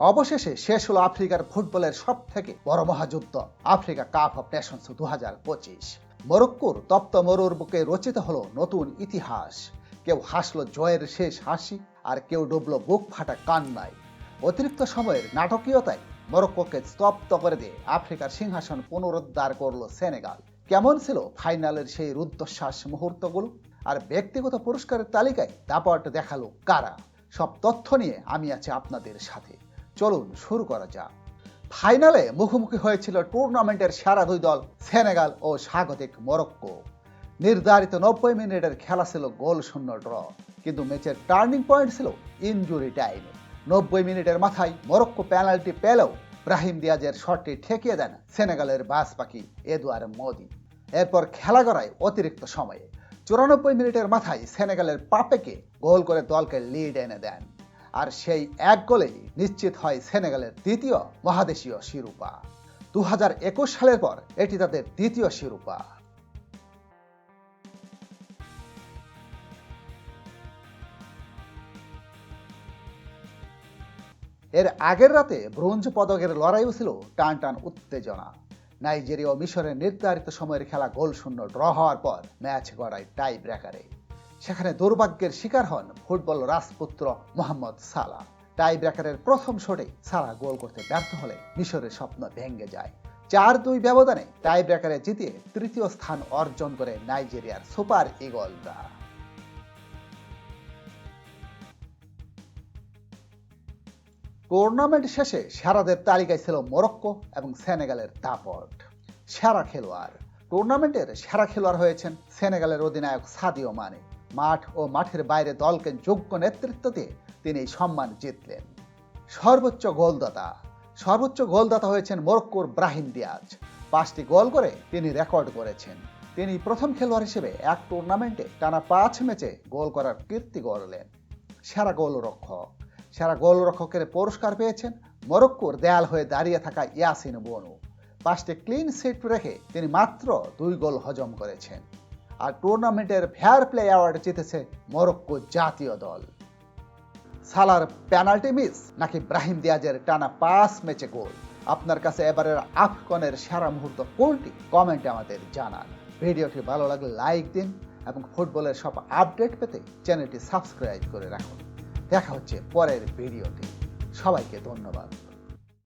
অবশেষে শেষ হলো আফ্রিকার ফুটবলের সব থেকে বড় মহাযুদ্ধ, আফ্রিকা কাপ অফ নেশনস দু হাজার পঁচিশ। মরক্কোর তপ্ত মরুর বুকে রচিত হলো নতুন ইতিহাস। কেউ হাসলো জয়ের শেষ হাসি, আর কেউ ডুবলো বুক ফাটা কান্নায়। অতিরিক্ত সময়ের নাটকীয়তায় মরক্কোকে স্তব্ধ করে দিয়ে আফ্রিকার সিংহাসন পুনরুদ্ধার করল সেনেগাল। কেমন ছিল ফাইনালের সেই রুদ্ধশ্বাস মুহূর্তগুলো? আর ব্যক্তিগত পুরস্কারের তালিকায় দাপট দেখাল কারা? সব তথ্য নিয়ে আমি আছি আপনাদের সাথে। চলুন শুরু করা যাক। ফাইনালে মুখোমুখি হয়েছিল টুর্নামেন্টের সেরা দুই দল, সেনেগাল ও স্বাগতিক মরক্কো। নির্ধারিত নব্বই মিনিটের খেলা ছিল গোল শূন্য ড্র, কিন্তু ম্যাচের টার্নিং পয়েন্ট ছিল ইনজুরি টাইমে। নব্বই মিনিটের মাথায় মরক্কো পেনাল্টি পেলেও ব্রাহিম দিয়াজের শটটি ঠেকিয়ে দেন সেনেগালের বাস পাখি এদুয়ার মোদি। এরপর খেলা গড়ায় অতিরিক্ত সময়ে। চুরানব্বই মিনিটের মাথায় সেনেগালের পাপেকে গোল করে দলকে লিড এনে দেন। আর সেই এক গোলেই নিশ্চিত হয় সেনেগালের দ্বিতীয় মহাদেশীয় শিরোপা। দু হাজার একুশ সালের পর এটি তাদের দ্বিতীয় শিরোপা। এর আগের রাতে ব্রোঞ্জ পদকের লড়াইও ছিল টান টান উত্তেজনা। নাইজেরিয়া ও মিশরের নির্ধারিত সময়ের খেলা গোল শূন্য ড্র হওয়ার পর ম্যাচ গড়ায় টাই ব্রেকারে। সেখানে দুর্ভাগ্যের শিকার হন ফুটবল রাজপুত্র মোহাম্মদ সালা টাই ব্রেকারের প্রথম শটে সালা গোল করতে ব্যর্থ হলে মিশরের স্বপ্ন ভেঙে যায়। চার দুই ব্যবধানে টাই ব্রেকারে জিতিয়ে তৃতীয় স্থান অর্জন করে নাইজেরিয়ার সুপার ইগলরা। টুর্নামেন্ট শেষে সেরাদের তালিকায় ছিল মরক্কো এবং সেনেগালের দাপট। সেরা খেলোয়াড়। টুর্নামেন্টের সেরা খেলোয়াড় হয়েছেন সেনেগালের অধিনায়ক সাদিও মানে। মাঠ ও মাঠের বাইরে দলকে যোগ্য নেতৃত্ব দিয়ে তিনি এই সম্মান জিতলেন। সর্বোচ্চ গোলদাতা। সর্বোচ্চ গোলদাতা হয়েছেন মরক্কোর ব্রাহিম দিয়াজ পাঁচটি গোল করে তিনি রেকর্ড করেছেন তিনি প্রথম খেলোয়াড় হিসেবে এক টুর্নামেন্টে টানা পাঁচ ম্যাচে গোল করার কীর্তি গড়লেন। সেরা গোলরক্ষক। সেরা গোলরক্ষকের পুরস্কার পেয়েছেন মরক্কোর দেয়াল হয়ে দাঁড়িয়ে থাকা ইয়াসিন বনু। পাঁচটি ক্লিন সিট রেখে তিনি মাত্র দুই গোল হজম করেছেন। আর টুর্নামেন্টের ফেয়ার প্লে অ্যাওয়ার্ড জিতেছে মরক্কো জাতীয় দল সালার পেনাল্টি মিস নাকি ব্রাহিম দিয়াজের টানা পাঁচ ম্যাচে গোল আপনার কাছে এবারের আফকনের সেরা মুহূর্ত কোনটি কমেন্টে আমাদের জানান ভিডিওটি ভালো লাগলে লাইক দিন এবং ফুটবলের সব আপডেট পেতে চ্যানেলটি সাবস্ক্রাইব করে রাখুন দেখা হচ্ছে পরের ভিডিওতে সবাইকে ধন্যবাদ